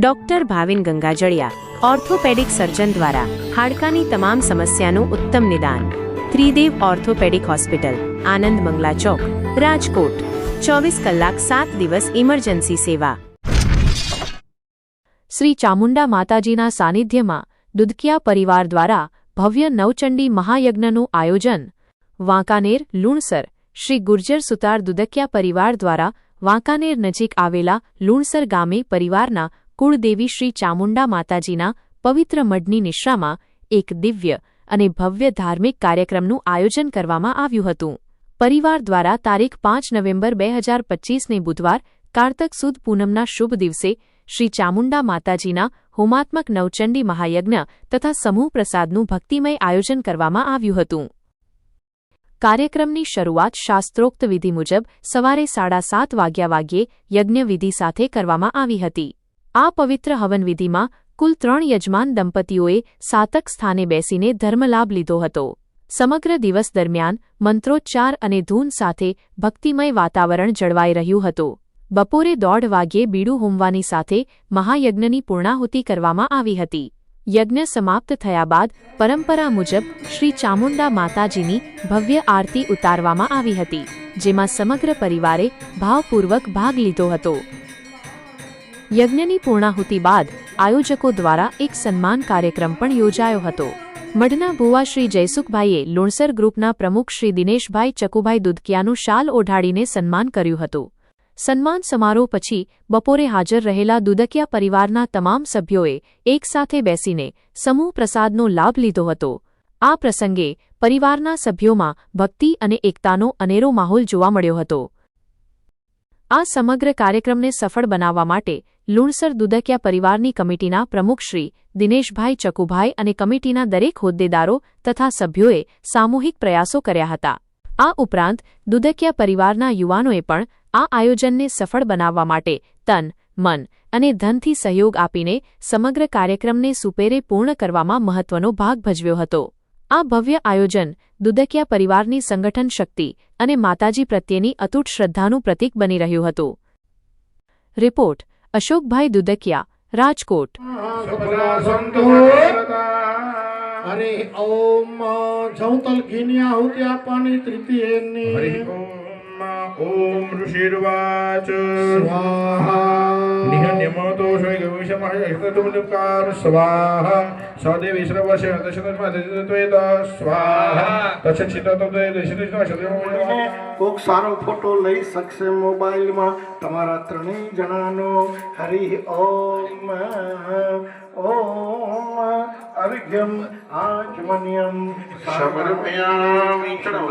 Doctor Bhavin Gangajaliya, orthopaedic surgeon દ્વારા હાડકાની તમામ સમસ્યાનું ઉત્તમ નિદાન. Tridev orthopaedic hospital, Anand Mangala chowk, Rajkot. ચોવીસ કલાક સાત દિવસ ઇમરજન્સી સેવા. શ્રી ચામુંડા માતાજીના સાનિધ્યમાં દુદકિયા પરિવાર દ્વારા ભવ્ય નવચંડી મહાયજ્ઞનું આયોજન. વાંકાનેર, લુણસર, શ્રી ગુર્જર સુતાર દુદકિયા પરિવાર દ્વારા વાંકાનેર નજીક આવેલા લુણસર ગામે પરિવારના કુળદેવી શ્રી ચામુંડા માતાજીના પવિત્ર મઢની નિશ્રામાં એક દિવ્ય અને ભવ્ય ધાર્મિક કાર્યક્રમનું આયોજન કરવામાં આવ્યું હતું. પરિવાર દ્વારા તારીખ પાંચ નવેમ્બર બે હજાર પચ્ચીસને બુધવાર કારતક સુદ પૂનમના શુભ દિવસે શ્રી ચામુંડા માતાજીના હોમાત્મક નવચંડી મહાયજ્ઞ તથા સમૂહ પ્રસાદનું ભક્તિમય આયોજન કરવામાં આવ્યું હતું. કાર્યક્રમની શરૂઆત શાસ્ત્રોક્ત વિધિ મુજબ સવારે સાડા સાત વાગ્યા વાગ્યે યજ્ઞવિધિ સાથે કરવામાં આવી હતી. આ પવિત્ર હવનવિધિમાં કુલ ત્રણ યજમાન દંપતીઓએ સાતક સ્થાને બેસીને ધર્મલાભ લીધો હતો. સમગ્ર દિવસ દરમિયાન મંત્રોચ્ચાર અને ધૂન સાથે ભક્તિમય વાતાવરણ જળવાઈ રહ્યું હતું. બપોરે દોઢ વાગ્યે બીડું હોમવાની સાથે મહાયજ્ઞની પૂર્ણાહુતિ કરવામાં આવી હતી. યજ્ઞ સમાપ્ત થયા બાદ પરંપરા મુજબ શ્રી ચામુંડા માતાજીની ભવ્ય આરતી ઉતારવામાં આવી હતી, જેમાં સમગ્ર પરિવારે ભાવપૂર્વક ભાગ લીધો હતો. યજ્ઞની પૂર્ણાહુતિ બાદ આયોજકો દ્વારા એક સન્માન કાર્યક્રમ પણ યોજાયો હતો. મઢના ભુવા શ્રી જયસુખભાઈએ લુણસર ગ્રુપના પ્રમુખ શ્રી દિનેશભાઈ ચકુભાઈ દુધકિયાનું શાલ ઓઢાડીને સન્માન કર્યું હતું. સન્માન સમારોહ પછી બપોરે હાજર રહેલા દુદકિયા પરિવારના તમામ સભ્યોએ એકસાથે બેસીને સમૂહ પ્રસાદનો લાભ લીધો હતો. આ પ્રસંગે પરિવારના સભ્યોમાં ભક્તિ અને એકતાનો અનેરો માહોલ જોવા મળ્યો હતો. આ સમગ્ર કાર્યક્રમને સફળ બનાવવા માટે લુણસર દુદકિયા પરિવારની કમિટીના પ્રમુખ શ્રી દિનેશભાઈ ચકુભાઈ અને કમિટીના દરેક હોદ્દેદારો તથા સભ્યોએ સામૂહિક પ્રયાસો કર્યા હતા. આ ઉપરાંત, દુદકિયા પરિવારના યુવાનોએ પણ આ આયોજનને સફળ બનાવવા માટે તન, મન અને ધનથી સહયોગ આપીને સમગ્ર કાર્યક્રમને સુપેરે પૂર્ણ કરવામાં મહત્વનો ભાગ ભજવ્યો હતો. આ ભવ્ય આયોજન દુદકિયા પરિવારની સંગઠન શક્તિ અને માતાજી પ્રત્યેની અતૂટ શ્રદ્ધાનું પ્રતીક બની રહ્યું હતું. રિપોર્ટ અશોકભાઈ દુદકિયા રાજકોટ. અરે હરે ઓમ જવતલ ઘીની આહુતિ આપવાની તૃતીયની હરિ ઓમ ઓમ ઋષિર્વાચ. સ્વાહા. ગવિષમહયસ્તતુમનિકાર સ્વાહા. સદેવ દશરથમાં કોક સારો ફોટો લઈ શકશે મોબાઈલમાં. તમારા ત્રણેય જણાનો હરિ ઓમ ઓમ અર્ઘ્યમ આચમન્યમ સમર્પયામિ. ચડાવો